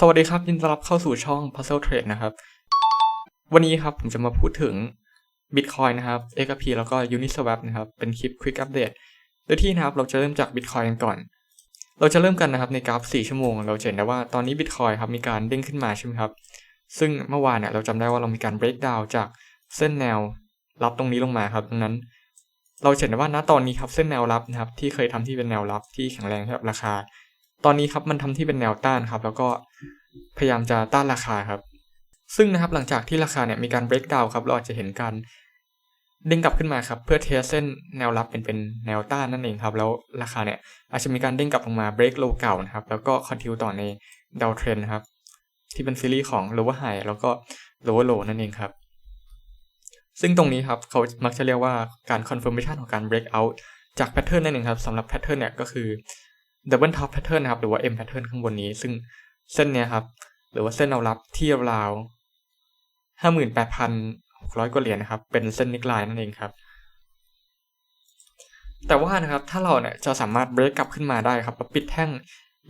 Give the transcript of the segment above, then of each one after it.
สวัสดีครับ ยินดีต้อนรับเข้าสู่ช่อง Puzzle Trade นะครับ วันนี้ครับผมจะมาพูดถึง Bitcoin นะครับ XRP แล้วก็ Uniswap นะครับ เป็นคลิป Quick Update โดยที่นะครับเราจะเริ่มจาก Bitcoin กันก่อน เราจะเริ่มกันนะครับในกราฟ 4 ชั่วโมง เราเห็นได้ว่าตอนนี้ Bitcoin ครับมีการเด้งขึ้นมาใช่ไหมครับ ซึ่งเมื่อวานเนี่ยเราจำได้ว่าเรามีการ break down จากเส้นแนวรับตรงนี้ลงมาครับดังนั้น เราเห็นได้ว่าณตอนนี้ครับเส้นแนวรับนะครับที่เคยทำที่เป็นแนวรับที่แข็งแรงสำหรับราคา ตอนนี้ครับมันทำที่เป็นแนวต้านครับ แล้วก็พยายามจะต้านราคาครับ ซึ่งนะครับหลังจากที่ราคาเนี่ยมีการ break down ครับเราอาจจะเห็นการเด้งกลับขึ้นมาครับ เพื่อเทสเส้นแนวรับเป็นเป็นแนวต้านนั่นเองครับ แล้วราคาเนี่ยอาจจะมีการเด้งกลับลงมา break low เก่านะครับ แล้วก็ continue ต่อในดาวเทรนนะครับ ที่เป็นซีรีส์ของ lower high แล้วก็ lower low นั่นเองครับ ซึ่งตรงนี้ครับเขามักจะเรียกว่าการ confirmation ของการ break out จาก pattern นั่นเองครับสำหรับ pattern เนี่ยก็คือ double top pattern นะครับ หรือว่า M pattern ข้างบนนี้ ซึ่งเส้นเนี้ยครับ หรือว่าเส้นแนวรับที่ราวห้าหมื่นแปดพันหกร้อยกว่าเหรียญนะครับ เป็นเส้นนิกไลน์นั่นเองครับ แต่ว่านะครับ ถ้าเราเนี่ยจะสามารถเบรกกลับขึ้นมาได้ครับปิดแท่ง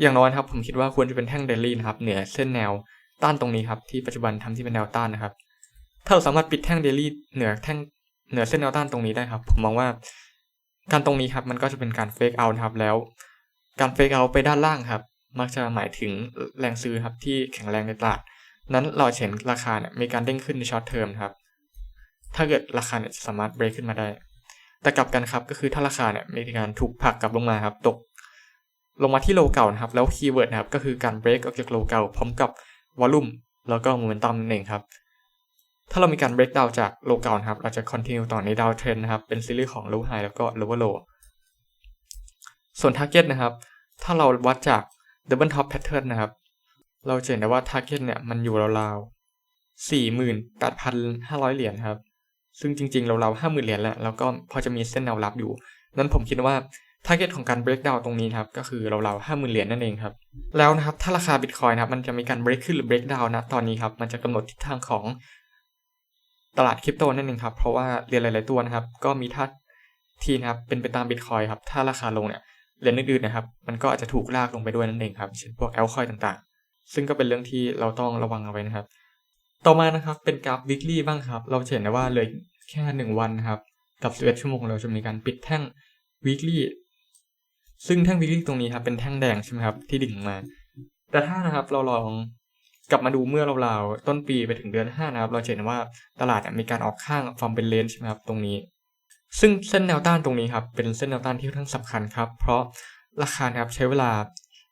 อย่างน้อยครับ ผมคิดว่าควรจะเป็นแท่งเดลี่นะครับ เหนือเส้นแนวต้านตรงนี้ครับ ที่ปัจจุบันทำที่เป็นแนวต้านนะครับ ถ้าเราสามารถปิดแท่งเดลี่เหนือแท่งเหนือเส้นแนวต้านตรงนี้ได้ครับ ผมมองว่าการตรงนี้ครับ มันก็จะเป็นการเฟกเอาท์นะครับ แล้ว การเฟกเอาไปด้านล่างครับ มักจะหมายถึงแรงซื้อครับที่แข็งแรงในตลาด นั้นเราเห็นราคาเนี่ยมีการเด้งขึ้นในช็อตเทอมครับ ถ้าเกิดราคาเนี่ยสามารถเบรกขึ้นมาได้ แต่กลับกันครับก็คือถ้าราคาเนี่ยมีการถูกผลักกลับลงมาครับ ตก ลงมาที่โลเก่านะครับ แล้วคีย์เวิร์ดนะครับก็คือการเบรกออกจากโลเก่าพร้อมกับวอลลุ่มแล้วก็โมเมนตัมนั่นเองครับ ถ้าเรามีการเบรกดาวจากโลเก่านะครับ เราจะคอนติเนียต่อในดาวเทรนนะครับ เป็นซีรีส์ของโลไฮแล้วก็โลเวอร์โล ส่วนทาร์เก็ตนะครับ ถ้าเราวัดจาก Double Top Pattern นะครับ เราจะเห็นได้ว่า Target เนี่ยมันอยู่ราวๆ48,500 เหรียญครับ ซึ่งจริงๆเราๆ50,000 เหรียญแล้วแล้วก็พอจะมีเส้นแนวรับอยู่ นั้นผมคิดว่า Target ของการ break down ตรงนี้ครับ ก็คือเราๆ50,000 เหรียญนั่นเองครับ แล้วนะครับ ถ้าราคา Bitcoin นะครับ มันจะมีการ break ขึ้นหรือ break down นะ ตอนนี้ครับ มันจะกำหนดทิศทางของตลาดคริปโตนั่นเองครับ เพราะว่าเหรียญหลาย ๆ ตัวนะครับ ก็มีท่าทีนะครับ เป็นไปตาม Bitcoin ครับ ถ้าราคาลงเนี่ย เหรียญอื่นๆนะครับ มันก็อาจจะถูกลากลงไปด้วยนั่นเองครับ เช่นพวกแอลคอยต่างๆ ซึ่งก็เป็นเรื่องที่เราต้องระวังเอาไว้นะครับ ต่อมานะครับเป็นกราฟ weekly บ้างครับ เราเห็นได้ว่าเลยแค่หนึ่งวันนะครับ กับ11ชั่วโมงเราจะมีการปิดแท่ง weekly ซึ่งแท่ง weekly ตรงนี้ครับเป็นแท่งแดงใช่ไหมครับที่ดิ่งมา แต่ถ้านะครับเราลองกลับมาดูเมื่อราวๆต้นปีไปถึงเดือน5นะครับ เราเห็นว่าตลาดมีการออกข้างฟอร์มเป็นเลนใช่ไหมครับตรงนี้ ซึ่งเส้นแนวต้านตรงนี้ครับเป็นเส้นแนวต้านที่ค่อนข้างสำคัญครับ เพราะราคาครับใช้เวลา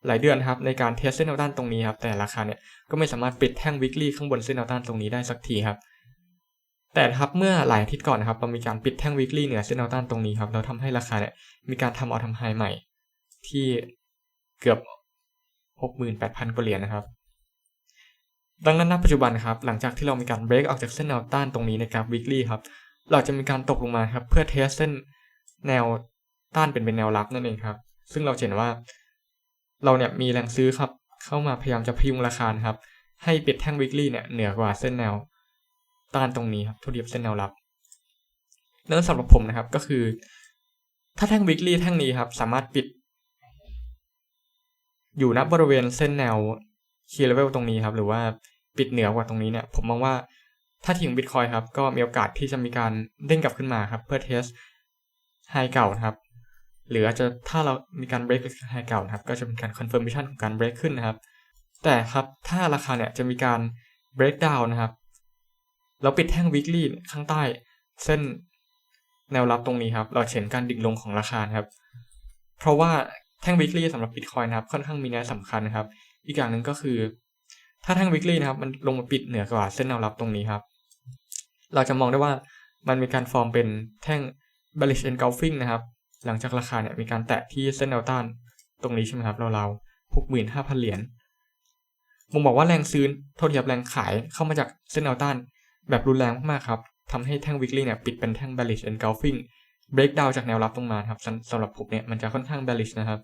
หลายเดือนครับในการเทสเส้นแนวต้านตรงนี้ครับแต่ราคาเนี่ยก็ไม่สามารถปิดแท่งวิกฤตข้างบนเส้นแนวต้านตรงนี้ได้สักทีครับแต่ครับเมื่อหลายอาทิตย์ก่อนนะครับเรามีการปิดแท่งวิกฤตเหนือเส้นแนวต้านตรงนี้ครับเราทำให้ราคาเนี่ยมีการทำเอาทำไฮใหม่ ที่เกือบ 68,000กว่าเหรียญนะครับดังนั้นณปัจจุบันครับหลังจากที่เรามีการเบรกออกจากเส้นแนวต้านตรงนี้ในกราฟวิกฤตครับ เราจะมีการตกลงมาครับเพื่อเทสเส้นแนวต้านเป็นเป็นแนวรับนั่นเองครับ ซึ่งเราเห็นว่า เราเนี่ยมีแรงซื้อครับ เข้ามาพยายามจะพยุงราคาครับ ให้ปิดแท่งวิกฤตเนี่ยเหนือกว่าเส้นแนวต้านตรงนี้ครับทุเรียบเส้นแนวรับนั้นสำหรับผมนะครับก็คือ ถ้าแท่งวิกฤตแท่งนี้ครับ สามารถปิด อยู่ณบริเวณเส้นแนวคีย์เลเวลตรงนี้ครับ หรือว่าปิดเหนือกว่าตรงนี้เนี่ย ผมมองว่า ถ้าทิ้งบิตคอยครับก็มีโอกาสที่จะมีการเด้งกลับขึ้นมาครับ เพื่อเทสไฮเก่านะครับ หรืออาจจะถ้าเรามีการเบรกไฮเก่านะครับ ก็จะเป็นการคอนเฟิร์มชันของการเบรกขึ้นนะครับ แต่ครับถ้าราคาเนี่ยจะมีการเบรกดาวน์นะครับแล้วปิดแท่งวิกฤตข้างใต้ เส้นแนวรับตรงนี้ครับ เราเห็นการดิ่งลงของราคาครับ เพราะว่าแท่งวิกฤตสำหรับบิตคอยนะครับ ค่อนข้างมีนัยสำคัญนะครับ อีกอย่างหนึ่งก็คือ ถ้าแท่งวิกฤตนะครับ มันลงมาปิดเหนือกว่าเส้นแนวรับตรงนี้ครับ เราจะมองได้ว่ามันมีการฟอร์มเป็นแท่ง bearish engulfing นะครับ หลังจากราคาเนี่ยมีการแตะที่เส้นแนวต้านตรงนี้ใช่ไหมครับเราๆหกหมื่นห้าพันเหรียญผมบอกว่าแรงซื้อเท่าเทียบแรงขายเข้ามาจากเส้นแนวต้าน แบบรุนแรงมากๆครับทำให้แท่ง weekly เนี่ยปิดเป็นแท่ง bearish engulfing break down จากแนวรับตรงมาครับสำหรับผมเนี่ยมันจะค่อนข้าง bearish นะครับ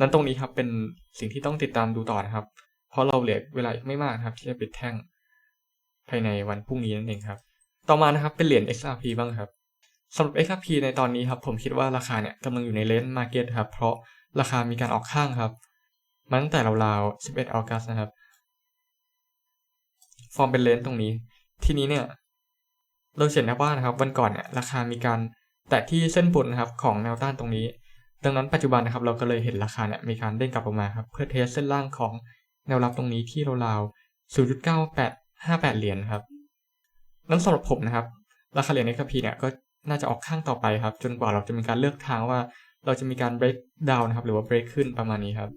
นั้นตรงนี้ครับเป็นสิ่งที่ต้องติดตามดูต่อนะครับ เพราะเราเหลือเวลาอีกไม่มากครับที่จะปิดแท่ง ภายในวันพรุ่งนี้นั่นเองครับ ต่อมานะครับเป็นเหรียญ XRP บ้างครับสำหรับ XRP ในตอนนี้ครับผมคิดว่าราคาเนี่ยกำลังอยู่ในเลนส์มาร์เก็ตครับ เพราะราคามีการออกข้างครับมาตั้งแต่ราวๆ 11ออกัสนะครับ ฟอร์มเป็นเลนส์ตรงนี้ ทีนี้เนี่ยเราเห็นนะว่านะครับวันก่อนเนี่ยราคามีการแตะที่เส้นบนนะครับของแนวต้านตรงนี้ ดังนั้นปัจจุบันนะครับเราก็เลยเห็นราคาเนี่ยมีการเด้งกลับออกมาครับเพื่อเทสเส้นล่างของแนวรับตรงนี้ที่ราวๆ 0.9858เหรียญครับนั้นสำหรับผมนะครับ ราคาเหรียญ XRP เนี่ยก็น่าจะออกข้างต่อไปครับ จนกว่าเราจะมีการเลือกทางว่าเราจะมีการ break down นะครับ หรือว่า break ขึ้นประมาณนี้ครับ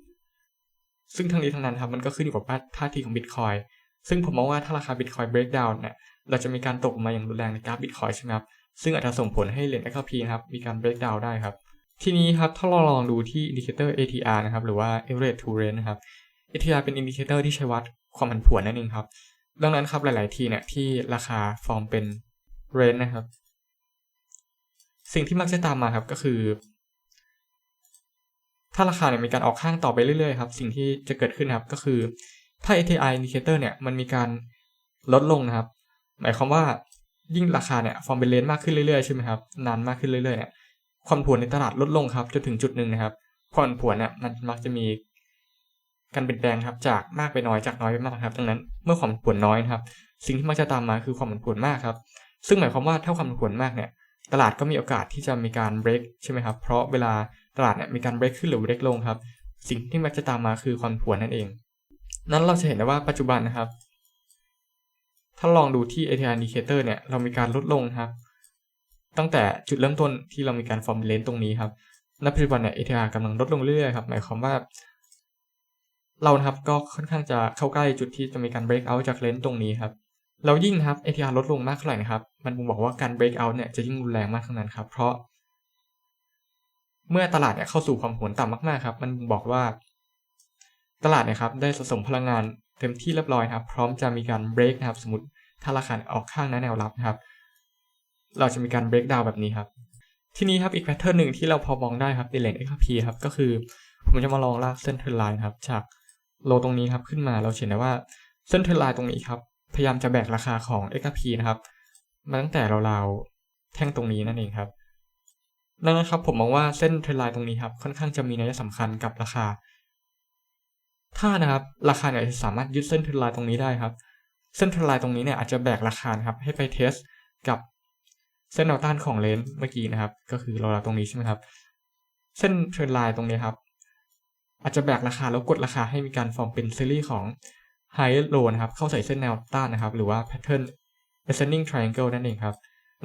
ซึ่งทั้งนี้ทั้งนั้นครับมันก็ขึ้นอยู่กับท่าทีของ Bitcoin ซึ่งผมมองว่าถ้าราคา Bitcoin break down เนี่ยเราจะมีการตกมาอย่างรุนแรงในกราฟ Bitcoin ใช่ไหมครับซึ่งอาจจะส่งผลให้เหรียญ XRP นะครับมีการ break down ได้ครับ ทีนี้ครับถ้าเราลองดูที่ indicator ATR นะครับหรือว่า average to range นะครับ ATR เป็น indicator ที่ใช้วัดความผันผวนนั่นเองครับ ดังนั้นครับหลาย ๆ ทีเนี่ยที่ราคาฟอร์มเป็น range นะครับ สิ่งที่มักจะตามมาครับก็คือ ถ้าราคาเนี่ยมีการออกข้างต่อไปเรื่อย ๆ ครับ สิ่งที่จะเกิดขึ้นครับก็คือถ้า ATI indicator เนี่ยมันมีการลดลงนะครับ หมายความว่ายิ่งราคาเนี่ยฟอร์มเป็นเลนมากขึ้นเรื่อย ๆ ใช่ไหมครับนานมากขึ้นเรื่อย ๆ เนี่ยความผันผวนในตลาดลดลงครับจนถึงจุดหนึ่งนะครับความผันผวนเนี่ยมันมักจะมี การเปลี่ยนแปลงครับจากมากไปน้อยจากน้อยไปมากครับดังนั้นเมื่อความผันผวนน้อยนะครับ สิ่งที่มักจะตามมาคือความผันผวนมากครับซึ่งหมายความว่าถ้าความผันผวนมากเนี่ยตลาดก็มีโอกาสที่จะมีการ break ใช่ไหมครับเพราะเวลาตลาดเนี่ยมีการ break ขึ้นหรือ break ลงครับสิ่งที่มักจะตามมาคือความผันผวนนั่นเอง นั้นเราจะเห็นได้ว่าปัจจุบันนะครับ ถ้าลองดูที่ ATR indicator เนี่ยเรามีการลดลงครับ ตั้งแต่จุดเริ่มต้นที่เรามีการฟอร์มเลนตรงนี้ครับณปัจจุบันเนี่ย ATR กำลังลดลงเรื่อยๆครับหมายความว่า เรานะครับก็ค่อนข้างจะเข้าใกล้จุดที่จะมีการ break out จากเลนตรงนี้ครับเรายิ่งครับ ATR ลดลงมากเท่าไหร่นะครับ มันบ่งบอกว่าการ break out เนี่ยจะยิ่งรุนแรงมากเท่านั้นครับ เพราะ เมื่อตลาดเนี่ยเข้าสู่ความผันผวนต่ำมากๆครับ มันบอกว่า ตลาดเนี่ยครับได้สะสมพลังงานเต็มที่เรียบร้อยครับ พร้อมจะมีการ break นะครับ สมมติถ้าราคาออกข้างนะแนวรับนะครับ เราจะมีการ break down แบบนี้ครับ ทีนี้ครับอีกแพทเทิร์นหนึ่งที่เราพอมองได้ครับในเหรียญ XRP ครับก็คือ ผมจะมาลองลากเส้นเทรนไลน์ครับจาก โลตรงนี้ครับขึ้นมาเราเห็นได้ว่าเส้นเทรนไลน์ตรงนี้ครับ พยายามจะแบกราคาของ XRP นะครับ มาตั้งแต่เราๆแท่งตรงนี้นั่นเองครับ ดังนั้นครับผมมองว่าเส้นเทรนไลน์ตรงนี้ครับค่อนข้างจะมีนัยสำคัญกับราคา ถ้านะครับราคาเนี่ยสามารถยึดเส้นเทรนไลน์ตรงนี้ได้ครับ เส้นเทรนไลน์ตรงนี้เนี่ยอาจจะแบกราคาครับให้ไปเทสกับเส้นแนวต้านของเลนเมื่อกี้นะครับ ก็คือเราๆตรงนี้ใช่ไหมครับ เส้นเทรนไลน์ตรงนี้ครับ อาจจะแบกราคาแล้วกดราคาให้มีการฟอร์มเป็นซีรีส์ของ high low นะครับ เข้าใส่เส้นแนวต้านนะครับ หรือว่า pattern ascending triangle นั่นเองครับ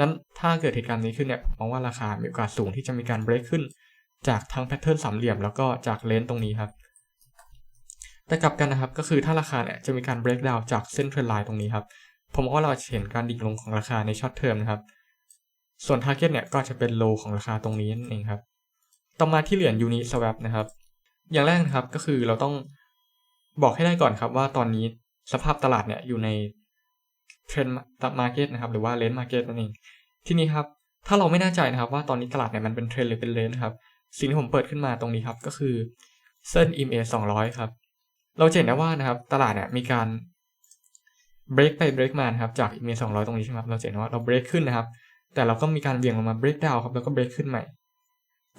นั้นถ้าเกิดเหตุการณ์นี้ขึ้นเนี่ยผมองว่าราคามีโอกาสสูงที่จะมีการ break ขึ้น จากทั้ง pattern สามเหลี่ยม แล้วก็จากเลนตรงนี้ครับ แต่กลับกันนะครับ ก็คือถ้าราคาเนี่ยจะมีการ break down จากเส้นเทรนไลน์ตรงนี้ครับ ผมว่าเราจะเห็นการดิ่งลงของราคาใน short term นะครับ ส่วน target เนี่ยก็จะเป็น low ของราคาตรงนี้นั่นเองครับ ต่อมาที่เหรียญ Uniswap นะครับ อย่างแรกนะครับก็คือเราต้องบอกให้ได้ก่อนครับว่าตอนนี้สภาพตลาดเนี่ยอยู่ในเทรนด์มาร์เก็ตนะครับหรือว่าเลนส์มาร์เก็ตนั่นเองทีนี้ครับถ้าเราไม่แน่ใจนะครับว่าตอนนี้ตลาดเนี่ยมันเป็นเทรนหรือเป็นเลนส์ครับสิ่งที่ผมเปิดขึ้นมาตรงนี้ครับก็คือเส้น EMA 200 ครับ เราเห็นได้ว่านะครับตลาดเนี่ยมีการ break ไป break มานะครับจาก EMA 200 ตรงนี้ใช่ไหมครับเราเห็นว่าเรา break ขึ้นนะครับ แต่เราก็มีการเบี่ยงลงมา break down ครับแล้วก็ break ขึ้นใหม่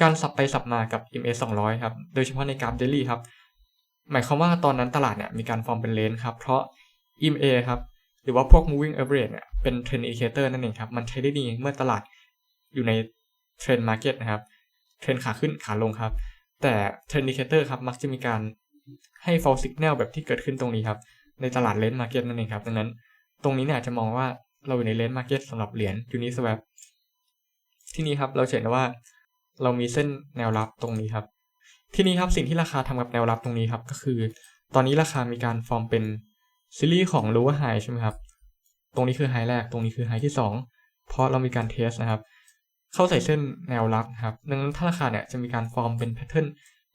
การสับไปสับมากับ MA 200 ครับ โดยเฉพาะในกราฟ daily ครับ หมายความว่าตอนนั้นตลาดเนี่ยมีการฟอร์มเป็นเลนครับ เพราะ EMA ครับ หรือว่าพวก moving average เนี่ยเป็น trend indicator นั่นเองครับ มันใช้ได้ดีเมื่อตลาดอยู่ใน trend market นะครับเทรนขาขึ้นขาลงครับ แต่ trend indicator ครับ มักจะมีการให้ false signal แบบที่เกิดขึ้นตรงนี้ครับ ในตลาดเลน market นั่นเองครับ ดังนั้นตรงนี้เนี่ยจะมองว่าเราอยู่ในเลน market สำหรับเหรียญ Uniswap ที่นี้ครับเราเห็นว่า เรามีเส้นแนวรับตรงนี้ครับ ทีนี้ครับสิ่งที่ราคาทำกับแนวรับตรงนี้ครับ ก็คือ ตอนนี้ราคามีการฟอร์มเป็นซีรีส์ของ lower high ใช่ไหมครับ ตรงนี้คือ high แรก ตรงนี้คือ high ที่ 2 เพราะเรามีการเทสนะครับ เข้าใส่เส้นแนวรับครับ ดังนั้นถ้าราคาเนี่ยจะมีการฟอร์มเป็นแพทเทิร์น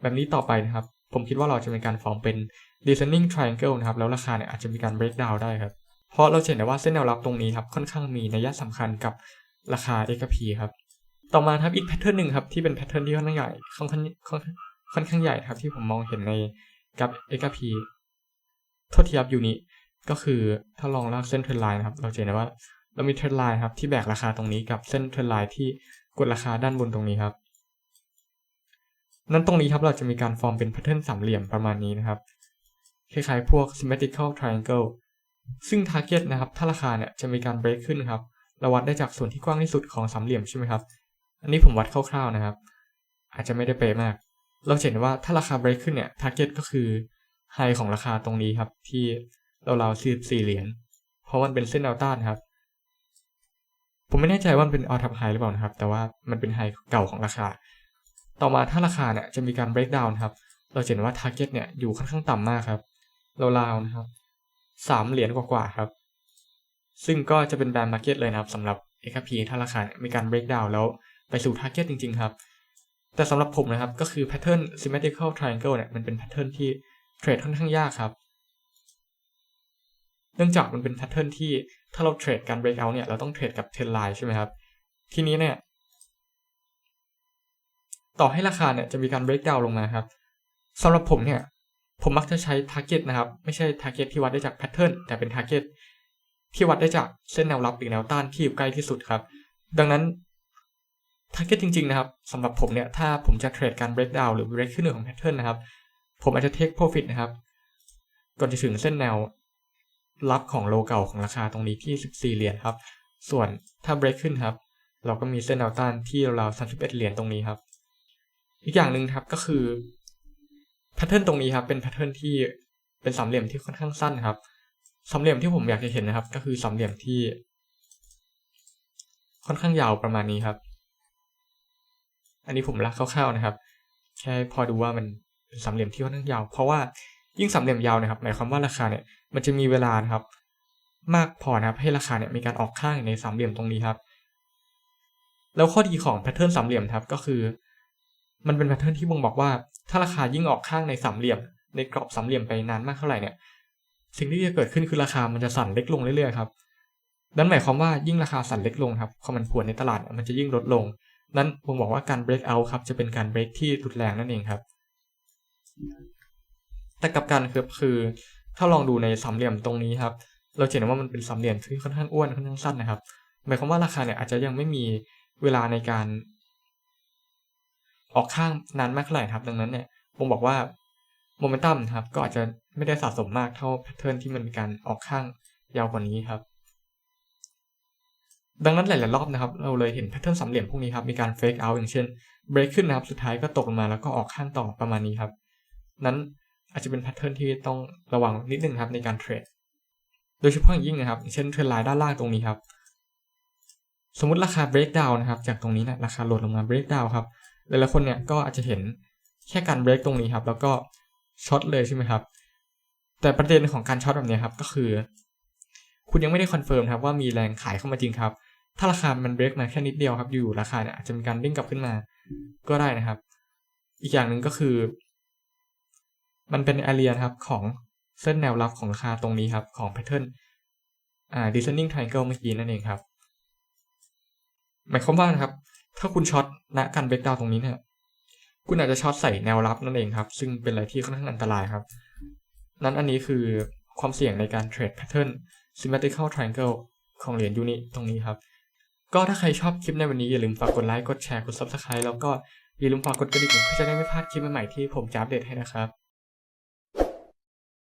แบบนี้ต่อไปนะครับ ผมคิดว่าเราจะมีการฟอร์มเป็น descending triangle นะครับ แล้วราคาเนี่ยอาจจะมีการ break down ได้ครับ เพราะเราเห็นได้ว่าเส้นแนวรับตรงนี้ครับค่อนข้างมีนัยสำคัญกับราคา XRP ครับ ต่อมาครับอีกแพทเทิร์นหนึ่งครับที่เป็นแพทเทิร์นที่ค่อนข้างใหญ่ค่อนข้างค่อนข้างค่อนข้างใหญ่ครับ ที่ผมมองเห็นในกับ XRP โทษทีครับอยู่นี้ก็คือถ้าลองลากเส้นเทรนไลน์นะครับ เราจะเห็นว่า เรามีเทรนไลน์ครับที่แบกราคาตรงนี้กับเส้นเทรนไลน์ที่กดราคาด้านบนตรงนี้ครับ นั้นตรงนี้ครับเราจะมีการฟอร์มเป็นแพทเทิร์นสามเหลี่ยมประมาณนี้นะครับคล้ายๆพวก symmetrical triangle ซึ่ง target นะครับ ถ้าราคาเนี่ยจะมีการ break ขึ้นครับเราวัดได้จากส่วนที่กว้างที่สุดของสามเหลี่ยมใช่ไหมครับ อันนี้ผมวัดคร่าวๆนะครับ อาจจะไม่ได้เป๊ะมาก เราเห็นว่าถ้าราคา break ขึ้นเนี่ย target ก็คือ high ของราคาตรงนี้ครับ ที่เราๆ44เหรียญ เพราะมันเป็นเส้นแนวต้านครับ ผมไม่แน่ใจว่ามันเป็น all time high หรือเปล่านะครับ แต่ว่ามันเป็น high เก่าของราคา ต่อมาถ้าราคาเนี่ยจะมีการ break down ครับ เราเห็นว่า target เนี่ยอยู่ค่อนข้างต่ำมากครับราวๆนะครับสามเหรียญกว่าๆครับ ซึ่งก็จะเป็นแบรนด์มาร์เก็ตเลยนะครับสำหรับ XRP ถ้าราคาเนี่ยมีการ break down แล้ว ไปสู่ target จริง ๆ ครับ แต่สำหรับผมนะครับก็คือ pattern symmetrical triangle เนี่ยมันเป็น pattern ที่เทรดค่อนข้างยากครับ เนื่องจากมันเป็น pattern ที่ถ้าเราเทรดการ break out เนี่ยเราต้องเทรดกับ trend line ใช่ไหมครับ ทีนี้เนี่ยต่อให้ราคาเนี่ยจะมีการ break down ลงมาครับสำหรับผมเนี่ยผมมักจะใช้ target นะครับไม่ใช่ target ที่วัดได้จาก pattern แต่เป็น target ที่วัดได้จากเส้นแนวรับหรือแนวต้านที่อยู่ใกล้ที่สุดครับ ดังนั้น target จริง ๆ นะครับสำหรับผมเนี่ยถ้าผมจะเทรดการ break down หรือ break ขึ้นของ pattern นะครับ ผมอาจจะ take profit นะครับ ก่อนจะถึงเส้นแนวรับของโลเก่าของราคาตรงนี้ที่ 14 เหรียญครับ ส่วนถ้า break ขึ้นครับ เราก็มีเส้นแนวต้านที่ราวๆ31 เหรียญตรงนี้ครับ อีกอย่างหนึ่งครับก็คือแพทเทิร์นตรงนี้ครับเป็นแพทเทิร์นที่เป็นสามเหลี่ยมที่ค่อนข้างสั้นครับสามเหลี่ยมที่ผมอยากจะเห็นนะครับ ก็คือสามเหลี่ยมที่ ค่อนข้างยาวประมาณนี้ครับ อันนี้ผมลักคร่าวๆนะครับ แค่พอดูว่ามันเป็นสามเหลี่ยมที่ค่อนข้างยาว เพราะว่ายิ่งสามเหลี่ยมยาวนะครับหมายความว่าราคาเนี่ยมันจะมีเวลานะครับ มากพอนะครับให้ราคาเนี่ยมีการออกข้างในสามเหลี่ยมตรงนี้ครับ แล้วข้อดีของแพทเทิร์นสามเหลี่ยมครับก็คือ มันเป็นแพทเทิร์นที่บ่งบอกว่า ถ้าราคายิ่งออกข้างในสามเหลี่ยม ในกรอบสามเหลี่ยมไปนานมากเท่าไหร่เนี่ยสิ่งที่จะเกิดขึ้นคือราคามันจะสั่นเล็กลงเรื่อยๆครับนั่นหมายความว่ายิ่งราคาสั่นเล็กลงครับความมันผวนในตลาดมันจะยิ่งลดลง นั้นผมบอกว่าการ break out ครับจะเป็นการ break ที่รุนแรงนั่นเองครับ แต่กับการคือคือถ้าลองดูในสามเหลี่ยมตรงนี้ครับ เราเห็นว่ามันเป็นสามเหลี่ยมที่ค่อนข้างอ้วนค่อนข้างสั้นนะครับ หมายความว่าราคาเนี่ยอาจจะยังไม่มีเวลาในการ ออกข้างนานมากเท่าไหร่ครับ ดังนั้นเนี่ยผมบอกว่าโมเมนตัมครับก็อาจจะไม่ได้สะสมมากเท่าแพทเทิร์นที่มันมีการออกข้างยาวกว่านี้ครับ ดังนั้นหลาย ๆ รอบนะครับ เราเลยเห็นแพทเทิร์นสามเหลี่ยมพวกนี้ครับ มีการเฟกเอาอย่างเช่นเบรกขึ้นนะครับ สุดท้ายก็ตกลงมาแล้วก็ออกข้างต่อประมาณนี้ครับ นั้นอาจจะเป็นแพทเทิร์นที่ต้องระวังนิดนึงครับในการเทรด โดยเฉพาะอย่างยิ่งนะครับ เช่นเทรนไลน์ด้านล่างตรงนี้ครับ สมมติราคาเบรกดาวนะครับ จากตรงนี้นะราคาลดลงมาเบรกดาวครับ หลาย ๆ คนเนี่ยก็อาจจะเห็นแค่การเบรกตรงนี้ครับ แล้วก็ช็อตเลยใช่ไหมครับ แต่ประเด็นของการช็อตแบบนี้ครับ ก็คือ คุณยังไม่ได้คอนเฟิร์มครับว่ามีแรงขายเข้ามาจริงครับ ถ้าราคามันเบรกมาแค่นิดเดียวครับ อยู่ราคาเนี่ยอาจจะมีการดิ้งกลับขึ้นมา ก็ได้นะครับ อีกอย่างหนึ่งก็คือ มันเป็นแอเรียครับของเส้นแนวรับของราคาตรงนี้ครับ ของแพทเทิร์นอ่า descending triangle เมื่อกี้นั่นเองครับ หมายความว่านะครับ ถ้าคุณช็อตณการเบรกดาวตรงนี้เนี่ยคุณอาจจะช็อตใส่แนวรับนั่นเองครับ ซึ่งเป็นอะไรที่ค่อนข้างอันตรายครับ นั้นอันนี้คือความเสี่ยงในการเทรดแพทเทิร์น symmetrical triangle ของเหรียญยูนิตรงนี้ครับ ก็ถ้าใครชอบคลิปในวันนี้อย่าลืมฝากกดไลค์ กดแชร์ กด subscribe แล้วก็อย่าลืมฝากกดกระดิ่งเพื่อจะได้ไม่พลาดคลิปใหม่ๆที่ผมจะอัปเดตให้นะครับ